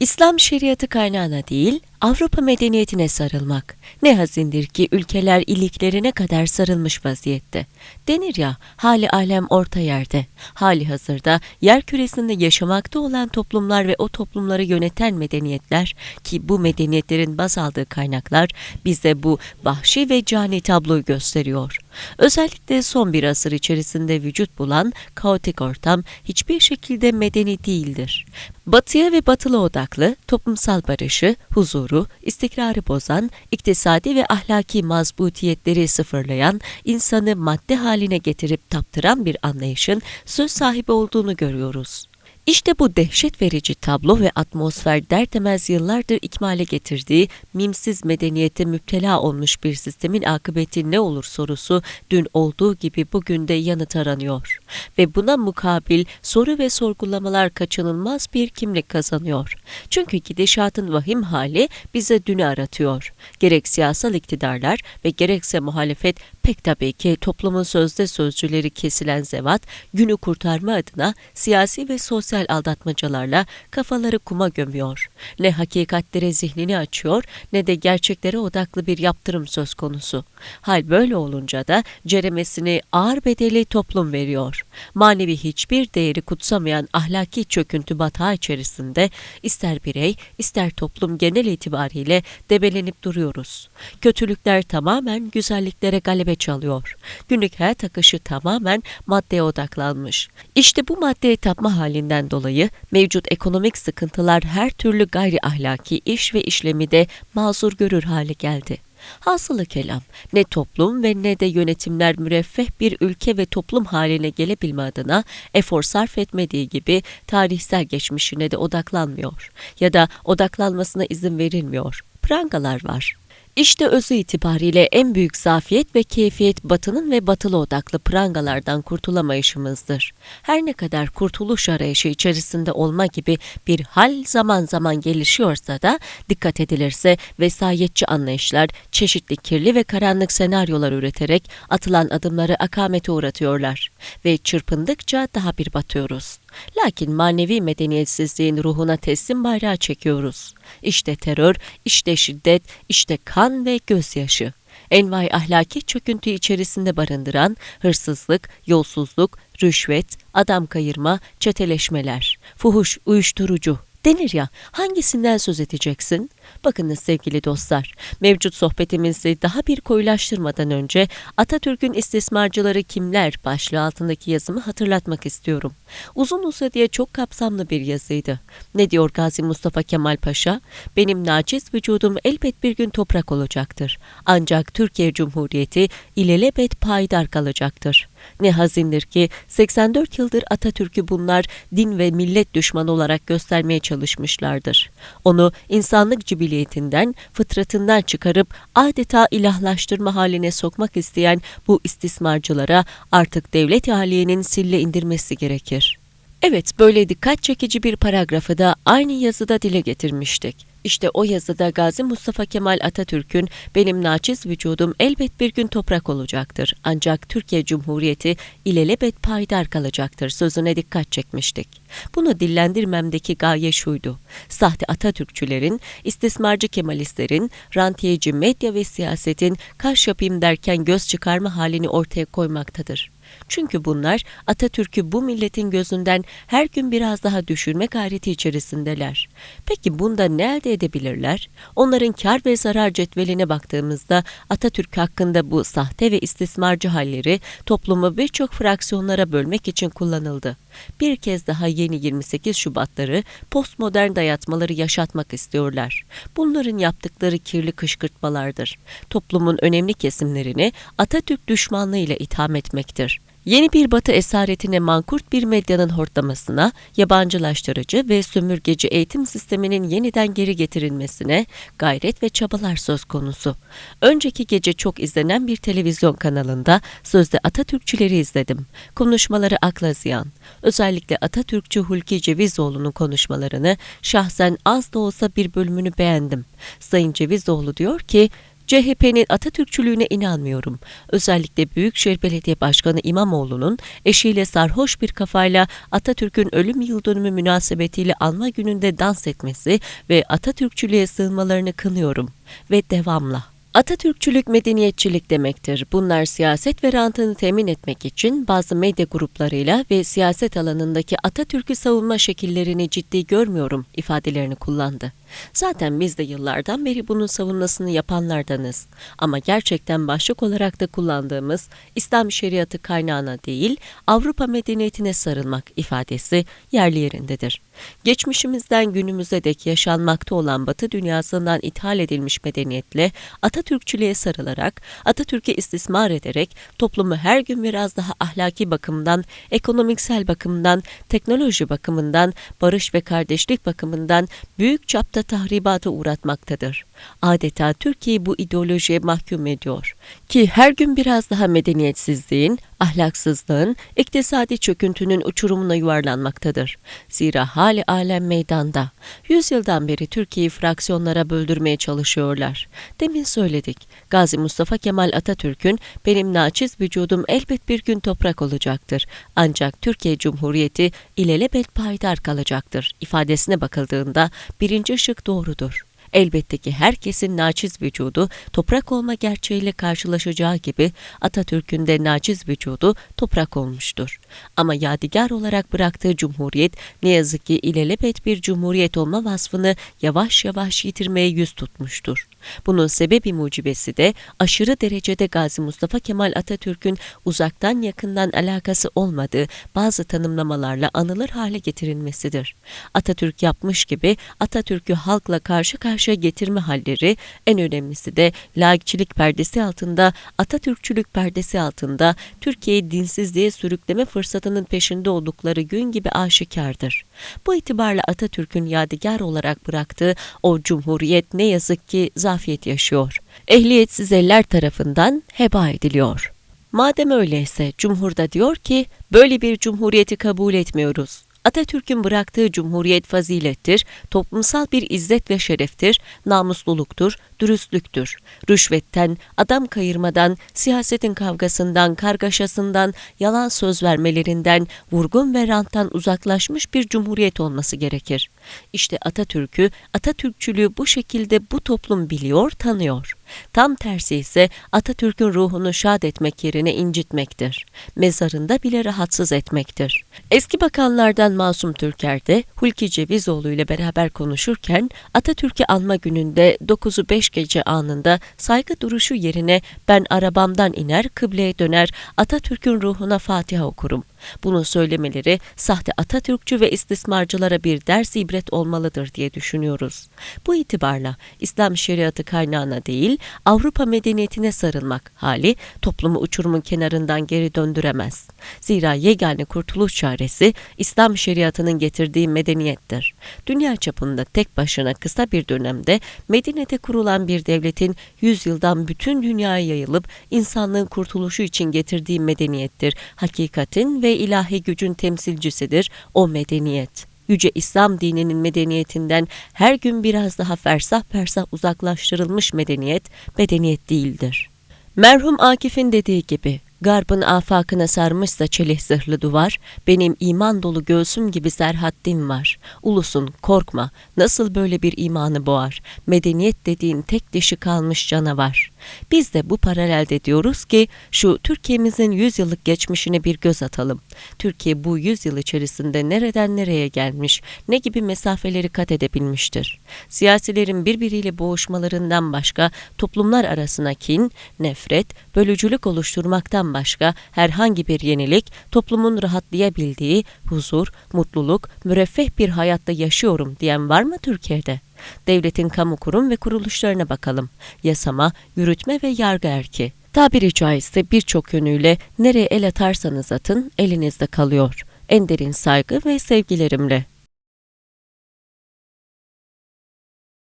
İslam şeriatı kaynağına değil, Avrupa medeniyetine sarılmak. Ne hazindir ki ülkeler iliklerine kadar sarılmış vaziyette. Denir ya, hali alem orta yerde. Hali hazırda yer küresinde yaşamakta olan toplumlar ve o toplumları yöneten medeniyetler ki bu medeniyetlerin baz aldığı kaynaklar bize bu vahşi ve cani tabloyu gösteriyor. Özellikle son bir asır içerisinde vücut bulan kaotik ortam hiçbir şekilde medeni değildir. Batıya ve batılı odaklı toplumsal barışı, huzuru, istikrarı bozan, iktisadi ve ahlaki mazbutiyetleri sıfırlayan, insanı madde haline getirip taptıran bir anlayışın söz sahibi olduğunu görüyoruz. İşte bu dehşet verici tablo ve atmosfer dertemez yıllardır ikmale getirdiği mimsiz medeniyete müptela olmuş bir sistemin akıbeti ne olur sorusu dün olduğu gibi bugün de yanıt aranıyor. Ve buna mukabil soru ve sorgulamalar kaçınılmaz bir kimlik kazanıyor. Çünkü gidişatın vahim hali bize dünü aratıyor. Gerek siyasal iktidarlar ve gerekse muhalefet pek tabii ki toplumun sözde sözcüleri kesilen zevat günü kurtarma adına siyasi ve sosyal aldatmacalarla kafaları kuma gömüyor. Ne hakikatlere zihnini açıyor ne de gerçeklere odaklı bir yaptırım söz konusu. Hal böyle olunca da ceremesini ağır bedeli toplum veriyor. Manevi hiçbir değeri kutsamayan ahlaki çöküntü batağı içerisinde ister birey ister toplum genel itibariyle debelenip duruyoruz. Kötülükler tamamen güzelliklere galebe çalıyor. Günlük hayat akışı tamamen maddeye odaklanmış. İşte bu maddeye tapma halinden dolayı mevcut ekonomik sıkıntılar her türlü gayri ahlaki iş ve işlemi de mazur görür hale geldi. Hasılı kelam, ne toplum ve ne de yönetimler müreffeh bir ülke ve toplum haline gelebilme adına efor sarf etmediği gibi tarihsel geçmişine de odaklanmıyor ya da odaklanmasına izin verilmiyor. Prangalar var. İşte özü itibariyle en büyük zafiyet ve keyfiyet batının ve batılı odaklı prangalardan kurtulamayışımızdır. Her ne kadar kurtuluş arayışı içerisinde olma gibi bir hal zaman zaman gelişiyorsa da dikkat edilirse vesayetçi anlayışlar çeşitli kirli ve karanlık senaryolar üreterek atılan adımları akamete uğratıyorlar ve çırpındıkça daha bir batıyoruz. Lakin manevi medeniyetsizliğin ruhuna teslim bayrağı çekiyoruz. İşte terör, işte şiddet, işte kan ve gözyaşı. Envai ahlaki çöküntü içerisinde barındıran hırsızlık, yolsuzluk, rüşvet, adam kayırma, çeteleşmeler, fuhuş, uyuşturucu, denir ya hangisinden söz edeceksin? Bakınız sevgili dostlar, mevcut sohbetimizi daha bir koyulaştırmadan önce Atatürk'ün istismarcıları kimler başlığı altındaki yazımı hatırlatmak istiyorum. Uzun uzadıya çok kapsamlı bir yazıydı. Ne diyor Gazi Mustafa Kemal Paşa? Benim naciz vücudum elbet bir gün toprak olacaktır. Ancak Türkiye Cumhuriyeti ilelebet payidar kalacaktır. Ne hazindir ki 84 yıldır Atatürk'ü bunlar din ve millet düşmanı olarak göstermeye çalışmışlardır. Onu insanlık cibiliyetinden, fıtratından çıkarıp adeta ilahlaştırma haline sokmak isteyen bu istismarcılara artık devlet haliyenin sille indirmesi gerekir. Evet, böyle dikkat çekici bir paragrafı da aynı yazıda dile getirmiştik. İşte o yazıda Gazi Mustafa Kemal Atatürk'ün benim naçiz vücudum elbet bir gün toprak olacaktır. Ancak Türkiye Cumhuriyeti ilelebet payidar kalacaktır sözüne dikkat çekmiştik. Bunu dillendirmemdeki gaye şuydu. Sahte Atatürkçülerin, istismarcı Kemalistlerin, rantiyeci medya ve siyasetin kaş yapayım derken göz çıkarma halini ortaya koymaktadır. Çünkü bunlar Atatürk'ü bu milletin gözünden her gün biraz daha düşürme gayreti içerisindeler. Peki bunda ne elde edebilirler? Onların kar ve zarar cetveline baktığımızda Atatürk hakkında bu sahte ve istismarcı halleri toplumu birçok fraksiyonlara bölmek için kullanıldı. Bir kez daha yeni 28 Şubatları postmodern dayatmaları yaşatmak istiyorlar. Bunların yaptıkları kirli kışkırtmalardır. Toplumun önemli kesimlerini Atatürk düşmanlığıyla itham etmektir. Yeni bir batı esaretine mankurt bir medyanın hortlamasına, yabancılaştırıcı ve sömürgeci eğitim sisteminin yeniden geri getirilmesine gayret ve çabalar söz konusu. Önceki gece çok izlenen bir televizyon kanalında sözde Atatürkçüleri izledim. Konuşmaları akla ziyan. Özellikle Atatürkçü Hulki Cevizoğlu'nun konuşmalarını şahsen az da olsa bir bölümünü beğendim. Sayın Cevizoğlu diyor ki, CHP'nin Atatürkçülüğüne inanmıyorum. Özellikle Büyükşehir Belediye Başkanı İmamoğlu'nun eşiyle sarhoş bir kafayla Atatürk'ün ölüm yıl dönümü münasebetiyle anma gününde dans etmesi ve Atatürkçülüğe sığınmalarını kınıyorum ve devamla. Atatürkçülük medeniyetçilik demektir. Bunlar siyaset ve rantını temin etmek için bazı medya gruplarıyla ve siyaset alanındaki Atatürk'ü savunma şekillerini ciddi görmüyorum ifadelerini kullandı. Zaten biz de yıllardan beri bunun savunmasını yapanlardanız. Ama gerçekten başlık olarak da kullandığımız İslam şeriatı kaynağına değil, Avrupa medeniyetine sarılmak ifadesi yerli yerindedir. Geçmişimizden günümüze dek yaşanmakta olan Batı dünyasından ithal edilmiş medeniyetle Atatürkçülüğe sarılarak, Atatürk'ü istismar ederek toplumu her gün biraz daha ahlaki bakımdan, ekonomiksel bakımdan, teknoloji bakımından, barış ve kardeşlik bakımından büyük çapta tahribata uğratmaktadır. Adeta Türkiye'yi bu ideolojiye mahkum ediyor. Ki her gün biraz daha medeniyetsizliğin, ahlaksızlığın, iktisadi çöküntünün uçurumuna yuvarlanmaktadır. Zira hali alem meydanda. Yüzyıldan beri Türkiye'yi fraksiyonlara böldürmeye çalışıyorlar. Demin söyledik. Gazi Mustafa Kemal Atatürk'ün benim naçiz vücudum elbet bir gün toprak olacaktır. Ancak Türkiye Cumhuriyeti ilelebet payidar kalacaktır ifadesine bakıldığında birinci şık doğrudur. Elbette ki herkesin naçiz vücudu toprak olma gerçeğiyle karşılaşacağı gibi Atatürk'ün de naçiz vücudu toprak olmuştur. Ama yadigar olarak bıraktığı cumhuriyet ne yazık ki ilelebet bir cumhuriyet olma vasfını yavaş yavaş yitirmeye yüz tutmuştur. Bunun sebebi mucibesi de aşırı derecede Gazi Mustafa Kemal Atatürk'ün uzaktan yakından alakası olmadığı bazı tanımlamalarla anılır hale getirilmesidir. Atatürk yapmış gibi Atatürk'ü halkla karşı karşıya getirme halleri en önemlisi de laikçilik perdesi altında, Atatürkçülük perdesi altında Türkiye'yi dinsizliğe sürükleme fırsatının peşinde oldukları gün gibi aşikardır. Bu itibarla Atatürk'ün yadigar olarak bıraktığı o cumhuriyet ne yazık ki zafiyet yaşıyor. Ehliyetsiz eller tarafından heba ediliyor. Madem öyleyse Cumhur'da diyor ki böyle bir cumhuriyeti kabul etmiyoruz. Atatürk'ün bıraktığı cumhuriyet fazilettir, toplumsal bir izzet ve şereftir, namusluluktur, dürüstlüktür. Rüşvetten, adam kayırmadan, siyasetin kavgasından, kargaşasından, yalan söz vermelerinden, vurgun ve ranttan uzaklaşmış bir cumhuriyet olması gerekir. İşte Atatürk'ü, Atatürkçülüğü bu şekilde bu toplum biliyor, tanıyor. Tam tersi ise Atatürk'ün ruhunu şad etmek yerine incitmektir. Mezarında bile rahatsız etmektir. Eski bakanlardan Masum Türker de Hulki Cevizoğlu ile beraber konuşurken Atatürk'ü anma gününde 9'u 5 gece anında saygı duruşu yerine ben arabamdan iner kıbleye döner Atatürk'ün ruhuna Fatiha okurum. Bunu söylemeleri sahte Atatürkçü ve istismarcılara bir ders ibret olmalıdır diye düşünüyoruz. Bu itibarla İslam şeriatı kaynağına değil Avrupa medeniyetine sarılmak hali toplumu uçurumun kenarından geri döndüremez. Zira yegane kurtuluş çaresi İslam şeriatının getirdiği medeniyettir. Dünya çapında tek başına kısa bir dönemde Medine'de kurulan bir devletin yüzyıldan bütün dünyaya yayılıp insanlığın kurtuluşu için getirdiği medeniyettir. Hakikatin ve ilahi gücün temsilcisidir o medeniyet. Yüce İslam dininin medeniyetinden her gün biraz daha fersah fersah uzaklaştırılmış medeniyet, medeniyet değildir. Merhum Akif'in dediği gibi, Garbın afakına sarmışsa çelik zırhlı duvar, benim iman dolu göğsüm gibi serhattim var. Ulusun, korkma, nasıl böyle bir imanı boğar? Medeniyet dediğin tek dişi kalmış canavar. Biz de bu paralelde diyoruz ki, şu Türkiye'mizin yüzyıllık geçmişine bir göz atalım. Türkiye bu yüzyıl içerisinde nereden nereye gelmiş, ne gibi mesafeleri kat edebilmiştir? Siyasilerin birbiriyle boğuşmalarından başka toplumlar arasına kin, nefret, bölücülük oluşturmaktan başka herhangi bir yenilik toplumun rahatlayabildiği huzur, mutluluk, müreffeh bir hayatta yaşıyorum diyen var mı Türkiye'de? Devletin kamu kurum ve kuruluşlarına bakalım. Yasama, yürütme ve yargı erki. Tabiri caizse birçok yönüyle nereye el atarsanız atın elinizde kalıyor. En derin saygı ve sevgilerimle.